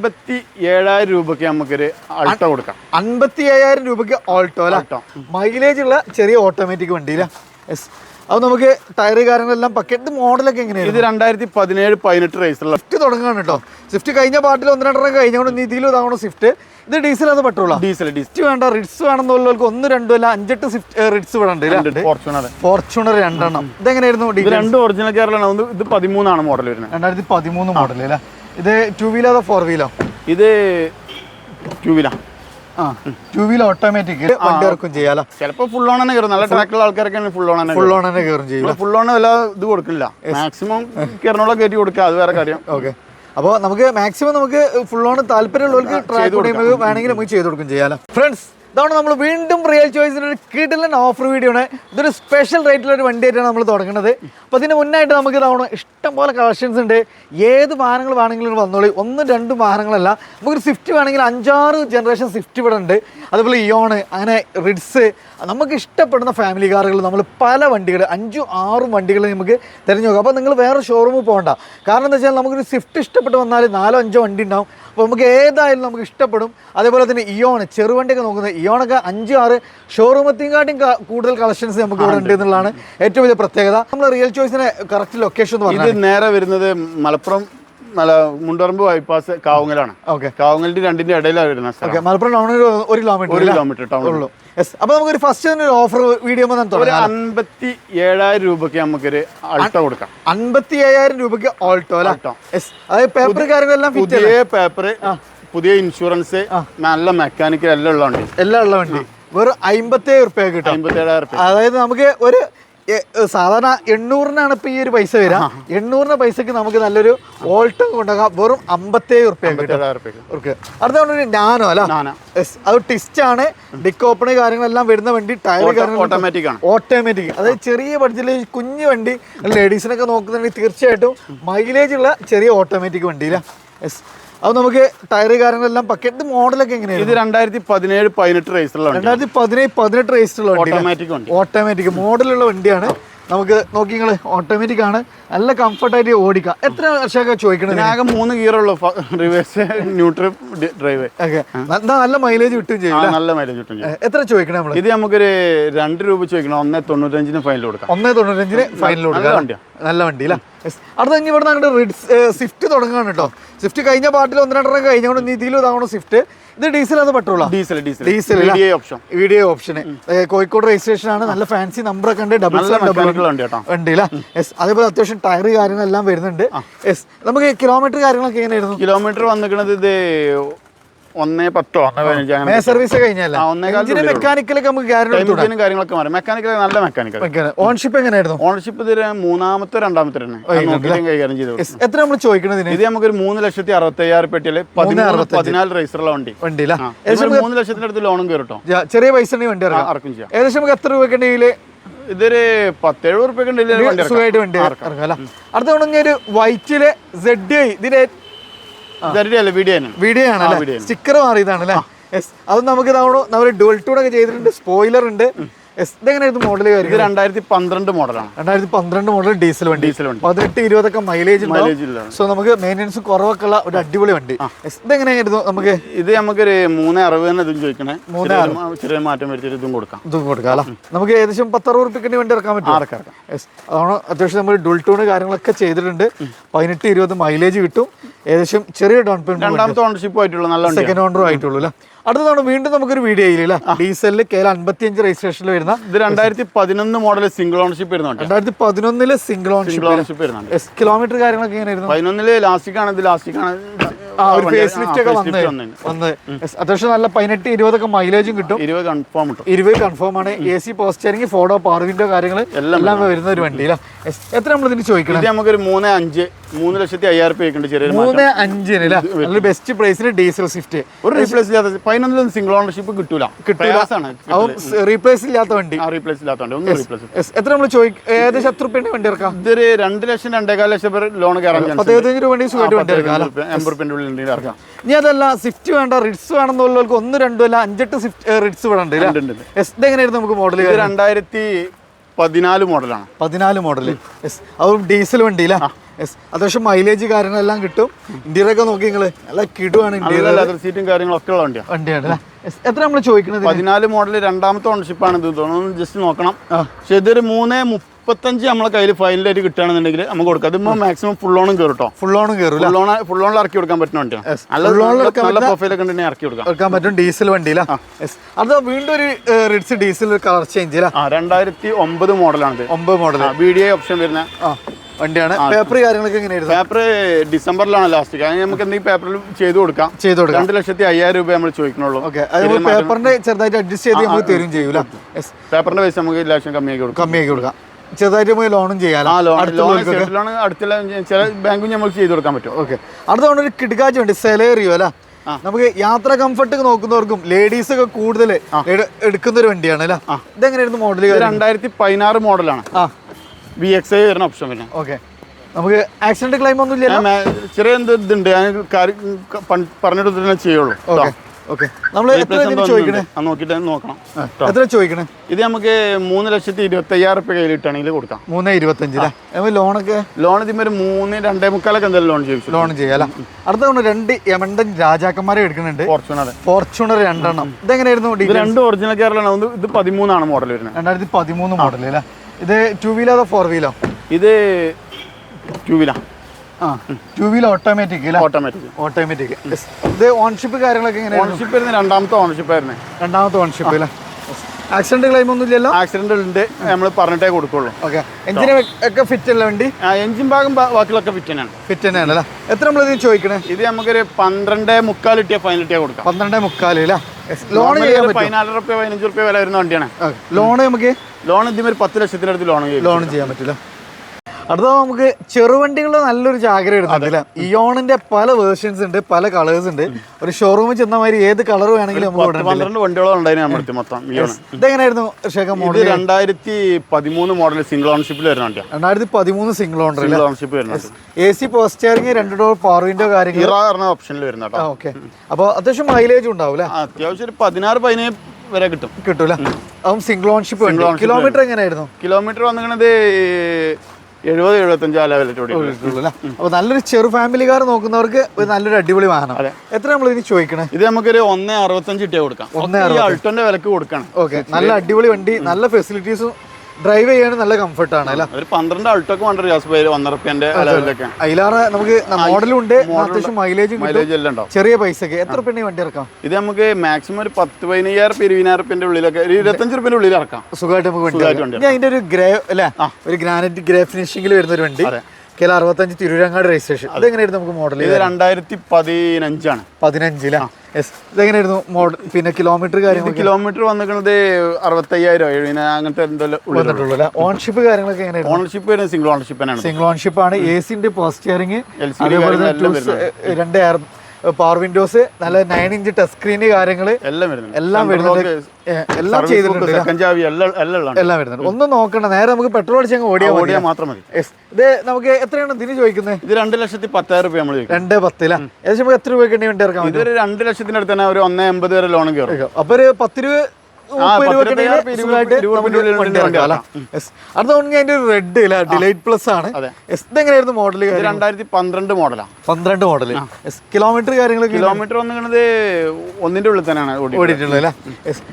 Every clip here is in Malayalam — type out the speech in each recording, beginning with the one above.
അമ്പത്തി ഏഴായിരം രൂപയ്ക്ക് നമുക്കൊരു ആൾട്ടോ കൊടുക്കാം. അൻപത്തി ഏഴായിരം രൂപയ്ക്ക് ഓൾട്ടോ അല്ല. മൈലേജ് ഉള്ള ചെറിയ ഓട്ടോമാറ്റിക് വണ്ടിയില്ല യെസ്. അത് നമുക്ക് ടയർ കാര്യങ്ങളെല്ലാം പക്കറ്റ് മോഡലൊക്കെ എങ്ങനെയാണ് ഇത് രണ്ടായിരത്തി പതിനേഴ് പതിനെട്ട് റേസിലുള്ള സ്വിഫ്റ്റ് തുടങ്ങാണ് കേട്ടോ. സ്വിഫ്റ്റ് കഴിഞ്ഞ പാട്ടിൽ ഒന്ന് രണ്ടെണ്ണം കഴിഞ്ഞുകൊണ്ട് ഇതിലും ഇതാവണം സ്വിഫ്റ്റ് ഇത് ഡീസൽ അത് പെട്രോളാ ഡീസൽ ഡീസൽ വേണ്ട റിഡ്സ് വേണമെന്നുള്ളവർക്ക് ഒന്ന് രണ്ടും അല്ല അഞ്ചെട്ട് സ്വിഫ്റ്റ് റിഡ്സ് വേണ്ട ഫോർച്യൂണർ ഫോർച്യൂണർ രണ്ടെണ്ണം. ഇതെങ്ങനെയായിരുന്നു ഇത് രണ്ട് ഒറിജിനൽ കേരളമാണ് ഇത് പതിമൂന്നാണ് മോഡൽ വരുന്നത്. രണ്ടായിരത്തി പതിമൂന്ന് മോഡൽ അല്ലേ? ഇത് ടു വീലോ അതോ ഫോർ വീലോ ഇത് ടൂ വീലാ ആ. ടു വീലർ ഓട്ടോമാറ്റിക് വണ്ടി ഇറക്കും ചെയ്യാലോ ചിലപ്പോൾ ഫുൾ ഓൺ തന്നെ കയറും. നല്ല ട്രാക്കുള്ള ആൾക്കാരൊക്കെ ഫുൾ ഓൺ തന്നെ ഫുൾ ഓൺ തന്നെ കയറും ചെയ്യും ഫുൾ ഓൺ വല്ല ഇത് കൊടുക്കില്ല. മാക്സിമം കയറണോളം കയറ്റി കൊടുക്കുക അത് വേറെ കാര്യം. ഓക്കെ അപ്പോൾ നമുക്ക് മാക്സിമം നമുക്ക് ഫുൾ ഓൺ താല്പര്യമുള്ളവർക്ക് ട്രാക്ക് വേണമെങ്കിൽ നമുക്ക് ചെയ്ത് കൊടുക്കും ചെയ്യാലോ ഫ്രണ്ട്സ് ഇതാണ് നമ്മൾ വീണ്ടും റിയൽ ചോയ്സിന്റെ ഒരു കിടിലൻ ഓഫർ വീഡിയോ ആണ് ഇതൊരു സ്പെഷ്യൽ റേറ്റിലൊരു വണ്ടിയായിട്ടാണ് നമ്മൾ തുടങ്ങുന്നത്. അപ്പോൾ അതിന് മുന്നായിട്ട് നമുക്ക് ഇതാവണം ഇഷ്ടംപോലെ കളക്ഷൻസ് ഉണ്ട്. ഏത് വാഹനങ്ങൾ വേണമെങ്കിലും വന്നോളി. ഒന്നും രണ്ടും വാഹനങ്ങളല്ല. നമുക്കൊരു സ്വിഫ്റ്റ് വേണമെങ്കിൽ അഞ്ചാറ് ജനറേഷൻ സ്വിഫ്റ്റ് ഇവിടെ ഉണ്ട്. അതുപോലെ ഇയോണ് അങ്ങനെ റിഡ്സ് നമുക്ക് ഇഷ്ടപ്പെടുന്ന ഫാമിലി കാറുകൾ നമ്മൾ പല വണ്ടികൾ അഞ്ചും ആറും വണ്ടികൾ നമുക്ക് തിരഞ്ഞു നോക്കാം. അപ്പോൾ നിങ്ങൾ വേറെ ഷോറൂമിൽ പോകണ്ട. കാരണം എന്താ വെച്ചാൽ നമുക്കൊരു സ്വിഫ്റ്റ് ഇഷ്ടപ്പെട്ട് വന്നാൽ നാലോ അഞ്ചോ വണ്ടി ഉണ്ടാവും. അപ്പോൾ നമുക്ക് ഏതായാലും നമുക്ക് ഇഷ്ടപ്പെടും. അതേപോലെ തന്നെ ഇയോണ് ചെറുവണ്ടിയൊക്കെ നോക്കുന്നത് ഇയോണൊക്കെ അഞ്ച് ആറ് ഷോറൂമത്തിനെക്കാട്ടും കൂടുതൽ കളക്ഷൻസ് നമുക്ക് ഇവിടെ ഉണ്ട് എന്നുള്ളതാണ് ഏറ്റവും വലിയ പ്രത്യേകത. നമ്മൾ റിയൽ ചോയ്സിനെ കറക്റ്റ് ലൊക്കേഷൻ എന്ന് ഇത് പറഞ്ഞാൽ നേരെ വരുന്നത് മലപ്പുറം മല മുണ്ടറമ്പ് ബൈപ്പാസ് കാവുങ്ങലാണ്. ഓക്കെ. കാവുങ്ങലിന്റെ രണ്ടിന്റെ ഇടയിലാണ് വരുന്നത് ഓക്കെ മലപ്പുറം ടൗണിൽ ഒരു കിലോമീറ്റർ ഒരു കിലോമീറ്റർ ടൗൺ ഉള്ളൂ. യെസ് അപ്പോൾ നമുക്കൊരു ഫസ്റ്റ് തന്നെ ഒരു ഓഫർ വീഡിയോ ഒരു അൻപത്തി ഏഴായിരം രൂപയ്ക്ക് നമുക്കൊരു ആൾട്ടോ കൊടുക്കാം. അൻപത്തി ഏഴായിരം രൂപയ്ക്ക് ഓൾട്ടോ അല്ലേ. യെസ് അതായത് പേപ്പർ കാര്യങ്ങളെല്ലാം പുതിയ പേപ്പർ പുതിയ ഇൻഷുറൻസ് നല്ല മെക്കാനിക്കൽ എല്ലാം ഉള്ള വണ്ടി. എല്ലാം ഉള്ള വണ്ടി. വെറും അമ്പത്തേഴ് റുപ്യ കിട്ടും. അമ്പത്തി ഏഴായിരം റുപ്യ അതായത് നമുക്ക് ഒരു സാധാരണ എണ്ണൂറിനാണ് ഇപ്പൊ ഈ ഒരു പൈസ വരിക എണ്ണൂറിന് പൈസക്ക് നമുക്ക് നല്ലൊരു ഓൾട്ടോ കൊണ്ടുപോകാം വെറും അമ്പത്തേഴ് റുപ്യ അടുത്ത നാനോ അല്ല? അത് ടിസ്റ്റ് ആണ്. ഡിക്ക് ഓപ്പൺ കാര്യങ്ങളെല്ലാം വരുന്ന വണ്ടി. ടയർ ഓട്ടോമാറ്റിക് ആണ്. ഓട്ടോമാറ്റിക് അതായത് ചെറിയ ബഡ്ജറ്റിൽ കുഞ്ഞു വണ്ടി. ലേഡീസിനൊക്കെ നോക്കുന്നുണ്ടെങ്കിൽ തീർച്ചയായിട്ടും മൈലേജ് ഉള്ള ചെറിയ ഓട്ടോമാറ്റിക് വണ്ടിയില്ല യെസ്. അത് നമുക്ക് ടയർ കാര്യങ്ങളെല്ലാം പക്കറ്റ് മോഡലൊക്കെ എങ്ങനെയാണ്? ഇത് രണ്ടായിരത്തി പതിനേഴ് പതിനെട്ട് റേസിലുള്ള രണ്ടായിരത്തി പതിനേഴ് പതിനെട്ട് റേസിലുള്ള ഓട്ടോമാറ്റിക് വണ്ടി. ഓട്ടോമാറ്റിക് മോഡലുള്ള വണ്ടിയാണ്. നമുക്ക് നോക്കി നിങ്ങൾ ഓട്ടോമാറ്റിക് ആണ്. നല്ല കംഫർട്ടായിട്ട് ഓടിക്കാം. എത്ര വർഷമൊക്കെ ചോദിക്കണം ഞാൻ മൂന്ന് ഗിയർ ഉള്ളൂ. Reverse neutral drive okay. നല്ല മൈലേജ് കിട്ടും ചെയ്യും നല്ല മൈലേജ് കിട്ടും. എത്ര ചോദിക്കണം നമ്മൾ ഇത് നമുക്കൊരു രണ്ട് രൂപ ചോദിക്കണം. ഒന്നേ തൊണ്ണൂറ്റഞ്ചിന് ഫൈനൽ കൊടുക്കാം. ഒന്നേ തൊണ്ണൂറ്റഞ്ചിന് ഫൈനൽ കൊടുക്കാം. നല്ല വണ്ടി അല്ലേ? അടുത്ത ഇനി ഇവിടെ അങ്ങോട്ട് റിഡ്സ് സ്വിഫ്റ്റ് തുടങ്ങുകയാണ് കേട്ടോ. സ്വിഫ്റ്റ് കഴിഞ്ഞ പാട്ടിൽ ഒന്ന് രണ്ടെണ്ണം കഴിഞ്ഞുകൊണ്ട് ഇതിലും ഇതാവണം സ്വിഫ്റ്റ് ഇത് ഡീസൽ അത് പെട്രോളാ diesel diesel diesel option video ഓപ്ഷന് കോഴിക്കോട് രജിസ്ട്രേഷൻ ആണ്. നല്ല ഫാൻസി നമ്പർ ഒക്കെ ഉണ്ട്. ഡബിൾ ഉണ്ട് യെസ് അതേപോലെ അത്യാവശ്യം ടയർ കാര്യങ്ങളെല്ലാം വരുന്നുണ്ട്. യെസ് നമുക്ക് കിലോമീറ്റർ കാര്യങ്ങളൊക്കെ എങ്ങനെയായിരുന്നു? കിലോമീറ്റർ വന്നിരിക്കുന്നത് ഇത് ഒന്നേ പത്തോ? ഒന്നേ പതിനഞ്ച് അങ്ങനെ സർവീസ് കഴിഞ്ഞല്ല? എഞ്ചിന് മെക്കാനിക്കലൊക്കെ നമുക്ക് ഗ്യാരണ്ടി കാര്യങ്ങളൊക്കെ മാറി. മെക്കാനിക്കൽ നല്ല മെക്കാനിക്കൽ ഓൺഷിപ്പ് എങ്ങനെയായിരുന്നു? ഓൺഷിപ്പ് ഇതിന് മൂന്നാമത്തെ രണ്ടാമത്തെ തന്നെ. കൈകാര്യം ചെയ്തു എത്ര നമ്മൾ ചോദിക്കുന്നത് ഇത് നമുക്കൊരു മൂന്ന് ലക്ഷത്തി അറുപത്തി അയ്യായിരം പെട്ടിയിൽ പതിനാല് റേസറുള്ള വണ്ടി. വണ്ടിയില്ല മൂന്ന് ലക്ഷത്തിന്റെ അടുത്ത് ലോണും കയറട്ടോ ചെറിയ പൈസ വണ്ടി ഇറക്കാം. ചെയ്യാം. ഏകദേശം നമുക്ക് എത്ര രൂപ ഉണ്ടെങ്കിൽ ഇതൊരു പത്തേഴ് അല്ല? അടുത്ത ഒരു വൈറ്റിൽ സെഡ് ഇതിന്റെ വീഡിയോ വീഡിയോ ആണല്ലേ ആണ്. സ്റ്റിക്കർ മാറിയതാണ് അല്ലേ അത് നമുക്ക് നമ്മുടെ ഡുവൽ ഒക്കെ ചെയ്തിട്ടുണ്ട്. സ്പോയിലർ ഉണ്ട്. മോഡൽ ഇത് രണ്ടായിരത്തി പന്ത്രണ്ട് മോഡലാണ്. രണ്ടായിരത്തി പന്ത്രണ്ട് മോഡൽ ഡീസൽ വണ്ടി. ഡീസൽ വണ്ടി. പതിനെട്ട് ഇരുപതൊക്കെ മൈലേജ് സോ നമുക്ക് മെയിന്റെനൻസ് കുറവൊക്കെ ഉള്ള ഒരു അടിപൊളി വണ്ടി. നമുക്ക്? ഇത് നമുക്കൊരു മൂന്ന് തന്നെ ഇതും ചോദിക്കണേ. ചെറിയ മാറ്റം വരുത്തിയിട്ട് ഇതും കൊടുക്കാം. ഇതും കൊടുക്കാം അല്ലേ? നമുക്ക് ഏകദേശം പത്തറുപത് റുപ്യക്കിന് വണ്ടി ഇറക്കാൻ പറ്റും ഇറക്കാം. അതാണ് അത്യാവശ്യം നമ്മൾ ഡുൾ ടൂണ് കാര്യങ്ങളൊക്കെ ചെയ്തിട്ടുണ്ട്. പതിനെട്ട് ഇരുപത് മൈലേജ് കിട്ടും. ഏകദേശം ചെറിയ ഡൗൺ പേയ്മെന്റ് രണ്ടാമത്തെ ഓണർഷിപ്പ് ആയിട്ടുള്ള നല്ല സെക്കൻഡ് ഓണറും ആയിട്ടുള്ളൂ അല്ലേ? അടുത്ത തവണ വീണ്ടും നമുക്കൊരു വീഡിയോ ചെയ്യില്ല ഡീസലിൽ കെ അൻപത്തിയഞ്ച് രജിസ്ട്രേഷനിൽ വരുന്ന ഇത് രണ്ടായിരത്തി പതിനൊന്ന് മോഡൽ സിംഗിൾ ഓണർഷിപ്പ് വരുന്നുണ്ട് രണ്ടായിരത്തി പതിനൊന്നിൽ സിംഗിൾ ഓൺഷിപ്പ് വരുന്നുണ്ട്. എസ് കിലോമീറ്റർ കാര്യങ്ങളൊക്കെ എങ്ങനെയായിരുന്നു? പതിനൊന്നിൽ ലാസ്റ്റിക് ആണ് ഇത്. ലാസ്റ്റിക് ആണ് അത്യാവശ്യം നല്ല പതിനെട്ട് ഇരുപതൊക്കെ മൈലേജും കിട്ടും. ഇരുപത് കൺഫേം കിട്ടും. ഇരുപത് കൺഫേം ആണ്. A C power steering four door power window കാര്യങ്ങൾ എല്ലാം വരുന്ന ഒരു വണ്ടി അല്ലേ Yes. എത്ര നമ്മൾ ഇതിന് ചോദിക്കണം? നമുക്കൊരു മൂന്ന് അഞ്ച് മൂന്ന് ലക്ഷത്തി അയ്യായിരം രൂപ ഉണ്ട് ചെറിയ മൂന്ന് അഞ്ചിന് അല്ലേ ബെസ്റ്റ് പ്രൈസിന് ഡീസൽ സ്വിഫ്റ്റ് ഒരു റീപ്ലേസ് ഇല്ലാത്ത പതിനൊന്നിലും സിംഗിൾ ഓണർഷിപ്പ് കിട്ടൂല. കിട്ടൂലാണ് റീപ്ലേസ് ഇല്ലാത്ത വണ്ടി. റീപ്ലേസ് വണ്ടി. ഒന്നും റീപ്ലേസ്. എത്ര നമ്മൾ ചോദിക്കും ഏകദേശം എത്ര രൂപയുടെ വണ്ടി ഇറക്കാം? ഇതൊരു രണ്ട് ലക്ഷം രണ്ടേകാൽ ലക്ഷം പേര് ലോൺ കയറാൻ പത്തഞ്ച് രൂപ വണ്ടി സുഖമായിട്ട് വണ്ടി ഇറക്കാം? എൺപത് റുപ്യന്റെ ഉള്ളിൽ ഇറക്കാം. ഇനി അതല്ല സ്വിഫ്റ്റ് വേണ്ട റിഡ്സ് വേണമെന്നുള്ളവർക്ക് ഒന്ന് രണ്ടും അല്ല അഞ്ചെട്ട് സ്വിഫ്റ്റ് റിഡ്സ് ഇവിടെ ഉണ്ട് ഇതെങ്ങനെയായിരുന്നു നമുക്ക് മോഡൽ രണ്ടായിരത്തി പതിനാല് മോഡലാണ്. പതിനാല് മോഡൽ യെസ് അതും ഡീസൽ വണ്ടിയില്ല യെസ് അത്യാവശ്യം മൈലേജ് കാര്യങ്ങളെല്ലാം കിട്ടും. ഇന്ത്യയിലൊക്കെ നോക്കി നിങ്ങൾ നല്ല കിടുവാണ് ലെതർ സീറ്റും കാര്യങ്ങളൊക്കെ ഉള്ള വണ്ടിയാണ് വണ്ടിയാണ് എത്ര നമ്മൾ ചോദിക്കുന്നത് പതിനാല് മോഡൽ രണ്ടാമത്തെ ഓണർഷിപ്പ് ആണ് ഇത് തോന്നുന്നു. ജസ്റ്റ് നോക്കണം. പക്ഷെ ഇതൊരു മൂന്ന് മുപ്പത്തഞ്ച് നമ്മളെ കയ്യിൽ ഫൈനലായിട്ട് കിട്ടുകയാണെന്നുണ്ടെങ്കിൽ നമുക്ക് കൊടുക്കാം. അതിപ്പോ മാക്സിമം ഫുൾ ഓണും കയറും കേട്ടോ ഫുൾ ഓണും കയറൂല ഫുൾ ഓൺ ഫുൾ ഓണിൽ ഇറക്കി കൊടുക്കാൻ പറ്റുന്ന വണ്ടിയാണ്. നല്ല പ്രൊഫൈലൊക്കെ ഉണ്ടെങ്കിൽ ഇറക്കി കൊടുക്കാം. എടുക്കാൻ പറ്റും ഡീസൽ വണ്ടിയിലാ? അത് വീണ്ടും ഒരു റിഡ്സ് ഡീസൽ കളർ ചേഞ്ച് ആ രണ്ടായിരത്തി ഒമ്പത് മോഡലാണിത്. ഒമ്പത് model B D I option വരുന്ന. വണ്ടിയാണ്. പേപ്പർ കാര്യങ്ങളൊക്കെ എങ്ങനെയായിരുന്നു? പേപ്പർ ഡിസംബറിലാണ് ലാസ്റ്റ് കാരണം നമുക്ക് എന്തെങ്കിലും പേപ്പറിൽ ചെയ്ത് കൊടുക്കാം. ചെയ്ത് കൊടുക്കാം. രണ്ട് ലക്ഷത്തി അയ്യായിരം രൂപ നമ്മൾ ചോദിക്കണുള്ളൂ. ഓക്കെ പേപ്പറിന്റെ ചെറുതായിട്ട് അഡ്ജസ്റ്റ് ചെയ്ത് നമുക്ക് തരും ചെയ്യൂല പേപ്പറിന്റെ പൈസ നമുക്ക് ലക്ഷം കമ്മിയാക്കി കൊടുക്കാം. കമ്മിയാക്കി കൊടുക്കാം. ചെറുതായിട്ട് നമുക്ക് ലോണും ചെയ്യാലോ? ലോൺ അടുത്തുള്ള ചില ബാങ്കും നമുക്ക് ചെയ്തു കൊടുക്കാൻ പറ്റും. ഓക്കെ അടുത്ത ഒരു കിടക്കാച്ച ഉണ്ട് സെലേറിയോ അല്ല നമുക്ക് യാത്ര കംഫർട്ട് നോക്കുന്നവർക്കും ലേഡീസ് ഒക്കെ കൂടുതൽ എടുക്കുന്ന ഒരു വണ്ടിയാണ് അല്ലേ? ഇതെങ്ങനെയായിരുന്നു മോഡൽ രണ്ടായിരത്തി പതിനാറ് മോഡലാണ് വി എക്സ് ഐ വരുന്ന ഓപ്ഷൻ പിന്നെ ഓക്കെ നമുക്ക് ആക്സിഡന്റ് ക്ലെയിം ഒന്നും ഇല്ല ചെറിയ എന്ത് ഇതുണ്ട്. ഞാൻ പറഞ്ഞിട്ട് ചെയ്യുള്ളൂ. ഓക്കെ. നമ്മൾ എത്ര ഇതിന് ചോദിക്കണേ? നോക്കിയിട്ട് നോക്കണം എത്ര ചോദിക്കണേ? ഇത് നമുക്ക് മൂന്ന് ലക്ഷത്തി ഇരുപത്തി അയ്യായിരം റുപ്യ കയ്യിലിട്ടാണെങ്കിൽ കൊടുക്കാം. മൂന്ന് ലോണൊക്കെ? ലോൺ ഇതിന്മേ ഒരു മൂന്ന് രണ്ടേ മുക്കാലൊക്കെ എന്തായാലും ലോൺ ചെയ്യും. ലോൺ ചെയ്യാല അടുത്ത തവണ രണ്ട് യമണ്ടൻ രാജാക്കന്മാരെ എടുക്കുന്നുണ്ട്. ഫോർച്യൂണർ. ഫോർച്യൂണർ രണ്ടെണ്ണം. ഇതെങ്ങനെയായിരുന്നു ഇത് രണ്ട് ഒറിജിനൽ കേരളമാണ് ഇത് പതിമൂന്നാണ് മോഡൽ വരുന്നത്. രണ്ടായിരത്തി പതിമൂന്ന് മോഡൽ അല്ലേ? ഇത് ടു വീലോ അതോ ഫോർ വീലോ ഇത് ടൂ വീലാ ആ two wheeler automatic automatic automatic ഇത് ഓൺഷിപ്പ് കാര്യങ്ങളൊക്കെ ഓൺഷിപ്പ് രണ്ടാമത്തെ ഓൺഷിപ്പ് ആയിരുന്നു. രണ്ടാമത്തെ ഓൺഷിപ്പ് അല്ലേ? ആക്സിഡന്റ് ക്ലെയിം ഒന്നും ഇല്ലല്ലോ? ആക്സിഡന്റ് ഉണ്ട്. നമ്മൾ പറഞ്ഞിട്ടേ കൊടുക്കുള്ളൂ. ഓക്കെ എഞ്ചിന് ഒക്കെ ഫിറ്റ് അല്ല വണ്ടി? എഞ്ചിൻ ഭാഗം ബാക്കിലൊക്കെ ഫിറ്റ് തന്നെയാണ്. ഫിറ്റ് തന്നെയാണ് അല്ലേ? എത്ര നമ്മൾ ഇതിന് ചോദിക്കണേ? ഇത് നമുക്കൊരു പന്ത്രണ്ട് മുക്കാൽ കിട്ടിയ ഫൈനൽ കിട്ടിയാൽ കൊടുക്കാം. പന്ത്രണ്ട് മുക്കാൽ അല്ലേ? ലോൺ ചെയ്യാൻ പറ്റും പതിനാല് റുപ്യ പതിനഞ്ച് റുപ്യ വില വരുന്ന വണ്ടിയാണ്. ലോൺ നമുക്ക്? ലോൺ ഇതിന് ഒരു പത്ത് ലക്ഷത്തിനടുത്ത് ലോൺ ലോൺ ചെയ്യാൻ പറ്റില്ല. അടുത്ത നമുക്ക് ചെറുവണ്ടികളുടെ നല്ലൊരു ജാഗ്രത എടുത്തില്ല ഇയോണിന്റെ പല വേർഷൻസ് ഉണ്ട് പല കളേഴ്സ് ഉണ്ട്. ഒരു ഷോറൂമിൽ ചെന്ന മാതിരി ഏത് കളർ വേണമെങ്കിലും നമുക്ക് പന്ത്രണ്ട് വണ്ടികളോ ഉണ്ടായിരുന്നു നമ്മുടെ അടുത്ത് മൊത്തം ഇതെങ്ങനെയായിരുന്നു മോഡൽ രണ്ടായിരത്തി പതിമൂന്ന് മോഡൽ സിംഗിൾ ഓണർഷിപ്പിൽ വരുന്ന വണ്ടിയാണ് രണ്ടായിരത്തി പതിമൂന്ന് സിംഗിൾ ഓണർ സിംഗിൾ ഓണർഷിപ്പ് വരുന്നത് എ സി പോസ്റ്റിയറിംഗ് രണ്ട് ഡോർ പവർ വിൻഡോ കാര്യങ്ങൾ പറഞ്ഞ ഓപ്ഷനിൽ വരുന്ന ഓക്കെ അപ്പോൾ അത്യാവശ്യം മൈലേജ് ഉണ്ടാവില്ല അത്യാവശ്യം ഒരു പതിനാറ് പതിനേഴ് വരെ കിട്ടും. കിട്ടൂല. അതും സിംഗിൾ ഓൺഷിപ്പ് കിലോമീറ്റർ എങ്ങനെയായിരുന്നു? കിലോമീറ്റർ വന്നിരിക്കുന്നത് എഴുപത് എഴുപത്തഞ്ച് ആ ലെവലിട്ട് ഓടി അപ്പോൾ നല്ലൊരു ചെറു ഫാമിലി കാർ നോക്കുന്നവർക്ക് ഒരു നല്ലൊരു അടിപൊളി വാഹനം. എത്ര നമ്മൾ ഇനി ചോദിക്കണം? ഇത് നമുക്കൊരു ഒന്നേ അറുപത്തഞ്ച് ഇട്ടേ കൊടുക്കാം. ഒന്നേ അൾട്ടോന്റെ വിലക്ക് കൊടുക്കണം. ഓക്കെ. നല്ല അടിപൊളി വണ്ടി നല്ല ഫെസിലിറ്റീസും ഡ്രൈവ് ചെയ്യാൻ നല്ല കംഫർട്ടാണ് അല്ല? ഒരു പന്ത്രണ്ട് അൾട്ടൊക്കെ വേണ്ട ഗ്യാസ് പേര് ലെവലിലൊക്കെ അതിലാറെ നമുക്ക് മോഡലും ഉണ്ട്. അത്യാവശ്യം മൈലേജും മൈലേജ് എല്ലാം ഉണ്ടാവും. ചെറിയ പൈസക്ക്. എത്ര പിന്നെ വണ്ടി ഇറക്കാം? ഇത് നമുക്ക് മാക്സിമം ഒരു പത്ത് പതിനയ്യായിരം ഇരുപതിനായിരം റുപ്യന്റെ ഉള്ളിലൊക്കെ ഒരു ഇരുപത്തഞ്ച് റുപ്യന്റെ ഉള്ളിൽ ഇറക്കാം. സുഖമായിട്ട് നമുക്ക് വണ്ടി. അതിന്റെ ഒരു ഗ്രേ അല്ലെ? ഒരു ഗ്രാനൈറ്റ് ഗ്രേ ഫിനിഷിംഗിൽ വരുന്ന ഒരു വണ്ടി. കേരള അറുപത്തഞ്ച് തിരൂരങ്ങാട് രജിസ്ട്രേഷൻ അതെങ്ങനെയായിരുന്നു നമുക്ക് മോഡൽ ഇത് രണ്ടായിരത്തി പതിനഞ്ചാണ് പതിനഞ്ചിലാ? യെസ് ഇതെങ്ങനെയായിരുന്നു മോഡൽ പിന്നെ കിലോമീറ്റർ കാര്യങ്ങൾ കിലോമീറ്റർ വന്നിരിക്കുന്നത് അറുപത്തയ്യായിരം എഴുപതിനായിരം അങ്ങനത്തെ എന്തോ ഉള്ളിൽ വന്നിട്ടുള്ളൂ അല്ലേ? ഓൺഷിപ്പ് കാര്യങ്ങളൊക്കെ എങ്ങനെയായിരുന്നു? ഓൺഷിപ്പ് വരുന്നത് സിംഗിൾ ഓൺഷിപ്പ് സിംഗിൾ ഓൺഷിപ്പ് ആണ്. എ സിന്റെ പോസ്റ്റ് സ്റ്റിയറിംഗ് രണ്ട് എയർ പവർ വിൻഡോസ് നല്ല നയൻ ഇഞ്ച് ടച്ച് സ്ക്രീന് കാര്യങ്ങൾ എല്ലാം വരുന്നുണ്ട്. എല്ലാം വരുന്നുണ്ട്. എല്ലാം ചെയ്തിട്ടുണ്ട്. എല്ലാം വരുന്നുണ്ട്. ഒന്നും നോക്കണ്ട നേരെ നമുക്ക് പെട്രോൾ അടിച്ച് അങ്ങ് ഓടിയാൽ മതി. ഓടിയാൽ മാത്രം മതി. ഇത് നമുക്ക് എത്രയാണ് ഇതിന് ചോദിക്കുന്നത് ഇത് രണ്ട് ലക്ഷത്തി പത്തായിരം രൂപ നമ്മൾ രണ്ട് പത്തില? ഏകദേശം എത്ര രൂപയ്ക്ക് വണ്ടി വേണ്ടി ഇറക്കാം ഇതൊരു രണ്ട് ലക്ഷത്തിന്റെ അടുത്ത് തന്നെ ഒരു ഒന്നേ എൺപത് വരെ ലോൺ കയറും. അപ്പൊ ഒരു പത്ത് രൂപ വണ്ടി അതിന്റെ ഒരു റെഡ് ഡിലൈറ്റ് പ്ലസ് ആണ്. ഇതെങ്ങനെയായിരുന്നു മോഡൽ രണ്ടായിരത്തി പന്ത്രണ്ട് മോഡലാണ് പന്ത്രണ്ട് മോഡൽ കിലോമീറ്റർ കാര്യങ്ങൾ കിലോമീറ്റർ വന്നിരിക്കുന്നത് ഒന്നിന്റെ ഉള്ളിൽ തന്നെയാണ് ഓടി ഓടിയിട്ടുള്ളത്.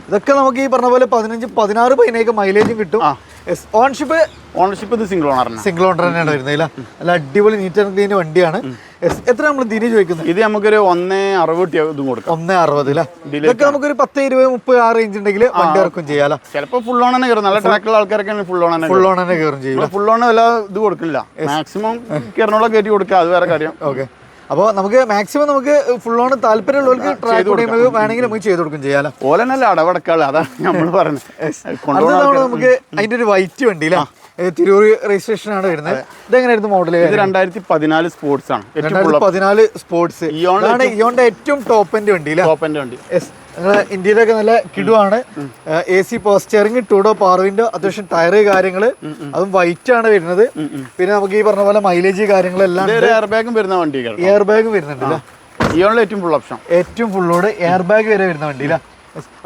ഇതൊക്കെ നമുക്ക് ഈ പറഞ്ഞ പോലെ പതിനഞ്ച് പതിനാറ് പതിനേഴ് മൈലേജും കിട്ടും. ഓൺഷിപ്പ് ഓണർഷിപ്പ് ഇത് സിംഗിൾ ഓണർ സിംഗിൾ ഓണർ തന്നെയാണ് വരുന്നത് അല്ല നല്ല അടിപൊളി നീറ്റ് ആൻഡ് ക്ലീൻ വണ്ടിയാണ്. എത്ര നമ്മൾ ദിനി ചോദിക്കുന്നത്? ഇത് നമുക്കൊരു ഒന്നേ അറുപത് ഇതും കൊടുക്കാം. ഒന്ന് അറുപത് അല്ലേ ഇതൊക്കെ നമുക്കൊരു പത്ത് ഇരുപത് മുപ്പത് ആ റേഞ്ച് ഉണ്ടെങ്കിൽ വണ്ടി ഇറക്കും ചെയ്യാലോ? ചിലപ്പോൾ ഫുൾ ഓൺ തന്നെ കയറും. നല്ല ട്രാക്കുള്ള ആൾക്കാരൊക്കെ ഫുൾ ഓൺ തന്നെ ഫുൾ ഓൺ തന്നെ കയറും ചെയ്യും ഫുൾ ഓൺ വല്ല ഇത് കൊടുക്കില്ല മാക്സിമം കയറണോളം കയറ്റി കൊടുക്കുക അത് വേറെ കാര്യം. ഓക്കെ അപ്പോൾ നമുക്ക് മാക്സിമം നമുക്ക് ഫുൾ ഓൺ താല്പര്യമുള്ളവർക്ക് ട്രാക്ക് വേണമെങ്കിൽ നമുക്ക് ചെയ്ത് കൊടുക്കും ചെയ്യാലോ ഓലനല്ല അടവടക്കാൾ അതാണ് നമ്മൾ പറഞ്ഞത് നമുക്ക് അതിന്റെ ഒരു വൈറ്റ് വണ്ടി അല്ലേ? തിരൂർ രജിസ്ട്രേഷൻ ആണ് വരുന്നത്. ഇതെങ്ങനെയായിരുന്നു മോഡൽ ഇത് രണ്ടായിരത്തി പതിനാല് സ്പോർട്സ് ആണ്. പതിനാല് സ്പോർട്സ് ഇയോൺ ഏറ്റവും ടോപ്പ് എൻഡ് വണ്ടി ടോപ്പ് എൻഡ് വണ്ടി. നിങ്ങളെ ഇന്ത്യയിലൊക്കെ നല്ല കിടുവാണ്. A C power steering two door power window അത്യാവശ്യം ടയർ കാര്യങ്ങൾ. അതും വൈറ്റ് ആണ് വരുന്നത്. പിന്നെ നമുക്ക് ഈ പറഞ്ഞ പോലെ മൈലേജ് കാര്യങ്ങളെല്ലാം എയർ ബാഗും വരുന്ന വണ്ടി എയർ ബാഗ് വരുന്നുണ്ട് ഏറ്റവും ഫുൾ ഓപ്ഷൻ ഏറ്റവും ഫുള്ളോട് എയർ ബാഗ് വരെ വരുന്ന വണ്ടി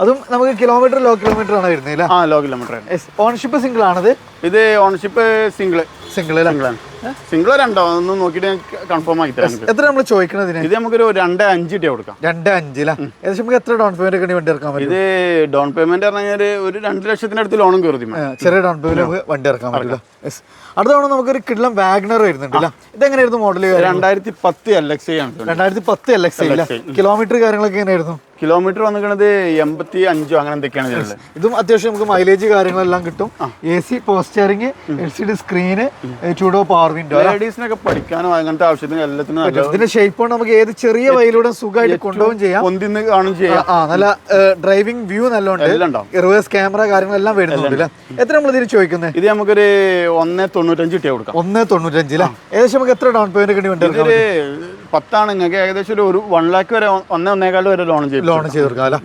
അതും നമുക്ക് കിലോമീറ്റർ ലോ കിലോമീറ്റർ ആണ് വരുന്നത് ലോ കിലോമീറ്റർ ഓൺഷിപ്പ് സിംഗിൾ ആണത്? ഇത് ഓണർഷിപ്പ് സിംഗിൾ സിംഗിൾ സിംഗിളാണ് സിംഗിളോ രണ്ടോ? ഒന്ന് നോക്കിയിട്ട് ഞാൻ കൺഫേം ആക്കി തരാം എത്ര നമ്മൾ ചോദിക്കണത് ഇത് നമുക്കൊരു രണ്ട് അഞ്ച് ഇട്ടേ കൊടുക്കാം. രണ്ട് അഞ്ച് അല്ലേ ഏകദേശം നമുക്ക് എത്ര ഡൗൺ പേയ്മെന്റ് ഒക്കെ വണ്ടി ഇറക്കാൻ പറ്റും ഇത് ഡൗൺ പേയ്മെന്റ് പറഞ്ഞാൽ ഒരു രണ്ട് ലക്ഷത്തിനടുത്ത് ലോണും കയറി ചെറിയ ഡൗൺ പേയ്മെന്റ് നമുക്ക് വണ്ടി ഇറക്കാൻ പറ്റില്ല അടുത്ത തവണ നമുക്കൊരു കിഡ്ലം വാഗ്നർ വരുന്നുണ്ട് ഇതെങ്ങനെയായിരുന്നു മോഡൽ രണ്ടായിരത്തി പത്ത് എൽ എക്സ് ഐ ആണ് രണ്ടായിരത്തി പത്ത് എൽ എക്സ് കിലോമീറ്റർ കാര്യങ്ങളൊക്കെ എങ്ങനെയായിരുന്നു? കിലോമീറ്റർ വന്നിരിക്കുന്നത് എൺപത്തി അഞ്ചോ അങ്ങനെ എന്തൊക്കെയാണ് ഇതും അത്യാവശ്യം നമുക്ക് മൈലേജ് കാര്യങ്ങളെല്ലാം കിട്ടും. A C power steering L C D screen ചൂടോ പവർ വിൻഡോ ലേഡീസിനൊക്കെ പഠിക്കാനോ അങ്ങനത്തെ ആവശ്യത്തിന് എല്ലാത്തിനും നല്ല ഇതിന്റെ ഷേപ്പ് നമുക്ക് ഏത് ചെറിയ വഴിയിലൂടെ സുഖമായിട്ട് കൊണ്ടുപോകും ചെയ്യാം. പൊന്തിന്ന് കാണും ചെയ്യാം. ആ നല്ല ഡ്രൈവിംഗ് വ്യൂ നല്ലോണ്ട്. റിവേഴ്സ് ക്യാമറ കാര്യങ്ങളെല്ലാം വരുന്നുണ്ട് എത്ര നമ്മൾ ഇതിന് ചോദിക്കുന്നത് ഇത് നമുക്കൊരു ഒന്നേ തൊണ്ണൂറ്റഞ്ച് ഇട്ടേ കൊടുക്കാം. ഒന്നേ തൊണ്ണൂറ്റഞ്ച് ഏകദേശം നമുക്ക് എത്ര ഡൗൺ പേയ്മെന്റ് ഇതൊരു പത്താണ്. നിങ്ങൾക്ക് ഏകദേശം ഒരു വൺ ലാക്ക് വരെ ഒന്നേ ഒന്നേകാൽ വരെ ലോൺ ചെയ്യും ലോൺ ചെയ്ത് കൊടുക്കാം അല്ലേ?